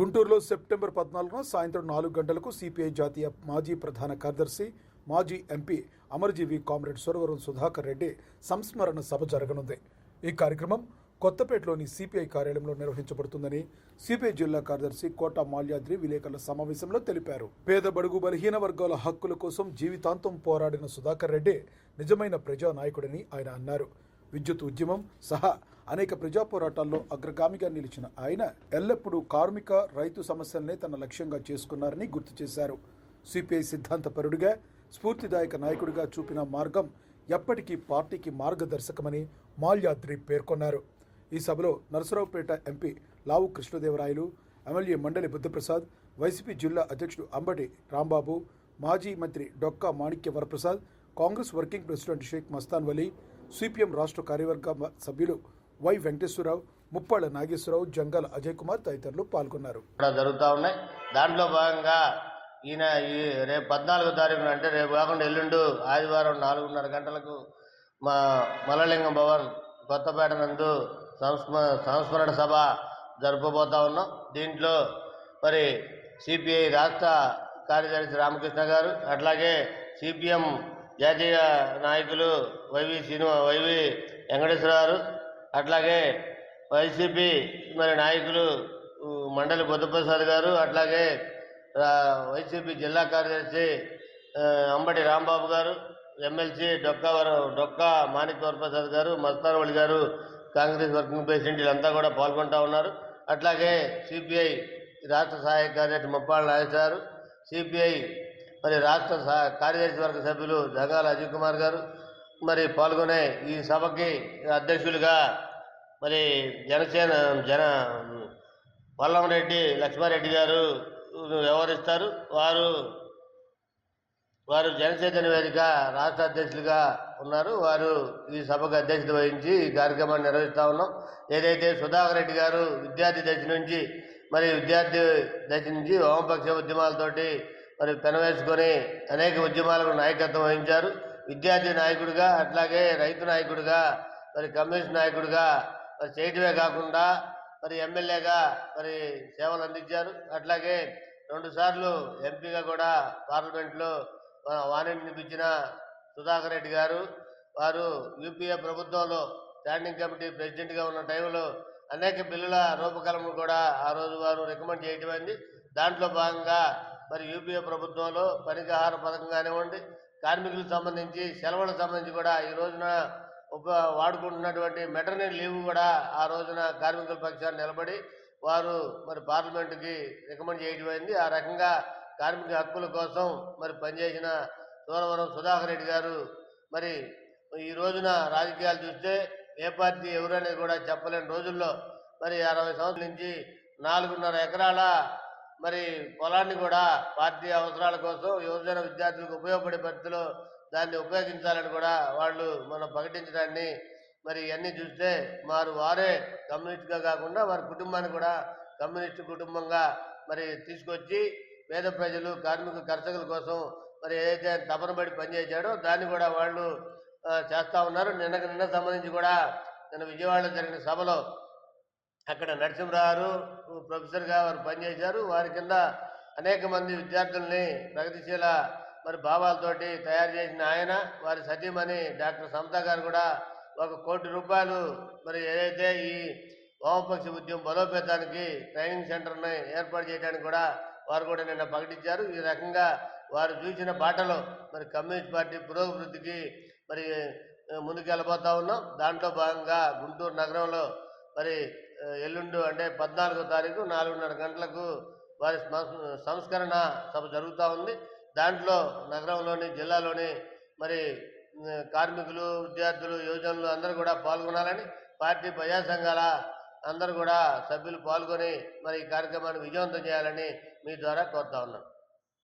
గుంటూరులో సెప్టెంబర్ పద్నాలుగున సాయంత్రం నాలుగు గంటలకు సిపిఐ జాతీయ మాజీ ప్రధాన కార్యదర్శి మాజీ ఎంపీ అమరజీవి కామ్రేడ్ సురవరం సుధాకర్ రెడ్డి సంస్మరణ సభ జరగనుంది. ఈ కార్యక్రమం కొత్తపేటలోని సిపిఐ కార్యాలయంలో నిర్వహించబడుతుందని సిపిఐ జిల్లా కార్యదర్శి కోట మాల్యాద్రి విలేకరుల సమావేశంలో తెలిపారు. పేద బడుగు బలహీన వర్గాల హక్కుల కోసం జీవితాంతం పోరాడిన సుధాకర్ రెడ్డి నిజమైన ప్రజా నాయకుడని ఆయన అన్నారు. విద్యుత్ ఉద్యమం సహా అనేక ప్రజా పోరాటాల్లో అగ్రగామిగా నిలిచిన ఆయన ఎల్లప్పుడూ కార్మిక రైతు సమస్యలనే తన లక్ష్యంగా చేసుకున్నారని గుర్తు చేశారు. సిపిఐ సిద్ధాంతపరుడిగా స్ఫూర్తిదాయక నాయకుడిగా చూపిన మార్గం ఎప్పటికీ పార్టీకి మార్గదర్శకమని మాల్యాద్రి పేర్కొన్నారు. ఈ సభలో Narasaraopet MP Lavu Krishnadevarayalu MLA Mandali Buddhaprasad YCP జిల్లా అధ్యక్షుడు అంబటి రాంబాబు మాజీ మంత్రి Dokka Manikya Varaprasad Congress working president Sheikh Mastan Vali CPM రాష్ట్ర కార్యవర్గ సభ్యులు వై వెంకటేశ్వరరావు ముప్పాళ్ళ నాగేశ్వరరావు జంగల్ అజయ్ కుమార్ తదితరులు పాల్గొన్నారు. జరుగుతూ ఉన్నాయి. దాంట్లో భాగంగా ఈయన ఈ రేపు పద్నాలుగో తారీఖున అంటే రేపు కాకుండా ఎల్లుండు ఆదివారం నాలుగున్నర గంటలకు మా మలలింగం భవన్ కొత్తపేట నందు సంస్మ సంస్మరణ సభ జరపబోతా ఉన్నాం. దీంట్లో మరి సిపిఐ రాష్ట్ర కార్యదర్శి రామకృష్ణ గారు అట్లాగే సిపిఎం జాతీయ నాయకులు వైవి శ్రీనివా వైవి వెంకటేశ్వర గారు అట్లాగే వైసీపీ మరి నాయకులు మండలి బుద్ధప్రసాద్ గారు అట్లాగే వైసీపీ జిల్లా కార్యదర్శి అంబటి రాంబాబు గారు ఎమ్మెల్సీ డొక్కా వర డొక్కా మాణిక్ వరప్రసాద్ గారు మస్తానవళి గారు కాంగ్రెస్ వర్కింగ్ ప్రెసిడెంట్ వీళ్ళంతా కూడా పాల్గొంటూ ఉన్నారు. అట్లాగే సిపిఐ రాష్ట్ర సహాయక కార్యదర్శి ముప్పాళ్ళ నాగేశ్వరరావు సిపిఐ మరి రాష్ట్ర కార్యదర్శి వర్గ సభ్యులు జగాల అజయ్ కుమార్ గారు మరి పాల్గొనే ఈ సభకి అధ్యక్షులుగా మరి జనసేన జన వల్లంరెడ్డి లక్ష్మారెడ్డి గారు వ్యవహరిస్తారు. వారు వారు జనసేన వేదిక రాష్ట్ర అధ్యక్షులుగా ఉన్నారు. వారు ఈ సభకు అధ్యక్షత వహించి ఈ కార్యక్రమాన్ని నిర్వహిస్తూ ఉన్నాం. ఏదైతే సుధాకర్ రెడ్డి గారు విద్యార్థి దశ నుంచి మరి విద్యార్థి దశ నుంచి వామపక్ష ఉద్యమాలతోటి మరి పెనవేసుకొని అనేక ఉద్యమాలకు నాయకత్వం వహించారు. విద్యార్థి నాయకుడిగా అట్లాగే రైతు నాయకుడిగా మరి కమ్యూనిస్ట్ నాయకుడిగా మరి చేయటమే కాకుండా మరి ఎమ్మెల్యేగా మరి సేవలు అందించారు. అట్లాగే రెండుసార్లు ఎంపీగా కూడా పార్లమెంట్లో వాణి నిపించిన సుధాకర్ రెడ్డి గారు వారు యూపీఏ ప్రభుత్వంలో స్టాండింగ్ కమిటీ ప్రెసిడెంట్గా ఉన్న టైంలో అనేక బిల్లుల రూపకల్పన కూడా ఆ రోజు వారు రికమెండ్ చేయటమైంది. దాంట్లో భాగంగా మరి యూపీఏ ప్రభుత్వంలో పనికి ఆహార పథకం కానివ్వండి కార్మికులకు సంబంధించి సెలవులకు సంబంధించి కూడా ఈ రోజున ఉప వాడుకుంటున్నటువంటి మెటర్నరీ లీవ్ కూడా ఆ రోజున కార్మికుల పక్షాన్ని నిలబడి వారు మరి పార్లమెంటుకి రికమెండ్ చేయడం ఆ రకంగా కార్మిక హక్కుల కోసం మరి పనిచేసిన సోమవరం సుధాకర్ రెడ్డి గారు మరి ఈ రోజున రాజకీయాలు చూస్తే ఏ పార్టీ ఎవరనేది కూడా చెప్పలేని రోజుల్లో మరి అరవై సంవత్సరాల నుంచి నాలుగున్నర ఎకరాల మరి పొలాన్ని కూడా పార్టీ అవసరాల కోసం యువజన విద్యార్థులకు ఉపయోగపడే పద్ధతిలో దాన్ని ఉపయోగించాలని కూడా వాళ్ళు మనం ప్రకటించడాన్ని మరి ఇవన్నీ చూస్తే వారు వారే కమ్యూనిస్ట్గా కాకుండా వారి కుటుంబాన్ని కూడా కమ్యూనిస్ట్ కుటుంబంగా మరి తీసుకొచ్చి పేద ప్రజలు కార్మిక కర్షకుల కోసం మరి ఏదైతే తపన పడి పనిచేశాడో దాన్ని కూడా వాళ్ళు చేస్తూ ఉన్నారు. నిన్న నిన్న సంబంధించి కూడా నిన్న విజయవాడలో జరిగిన సభలో అక్కడ నరసింహరావు ప్రొఫెసర్గా వారు పనిచేశారు. వారి కింద అనేక మంది విద్యార్థుల్ని ప్రగతిశీల మరి భావాలతోటి తయారు చేసిన ఆయన వారి సతీమణి డాక్టర్ సమత గారు కూడా ఒక కోటి రూపాయలు మరి ఏదైతే ఈ వామపక్ష ఉద్యమం బలోపేతానికి ట్రైనింగ్ సెంటర్ని ఏర్పాటు చేయడానికి కూడా వారు కూడా నిన్న ప్రకటించారు. ఈ రకంగా వారు చూసిన బాటలో మరి కమ్యూనిస్ట్ పార్టీ పురోభివృద్ధికి మరి ముందుకెళ్ళబోతా ఉన్నాం. దాంట్లో భాగంగా గుంటూరు నగరంలో మరి ఎల్లుండు అంటే పద్నాలుగో తారీఖు నాలుగున్నర గంటలకు వారి సంస్కరణ సభ జరుగుతూ ఉంది. దాంట్లో నగరంలోని జిల్లాలోని మరి కార్మికులు విద్యార్థులు యువజనులు అందరూ కూడా పాల్గొనాలని పార్టీ ప్రజా సంఘాల అందరూ కూడా సభ్యులు పాల్గొని మరి ఈ కార్యక్రమాన్ని విజయవంతం చేయాలని మీ ద్వారా కోరుతా ఉన్నాను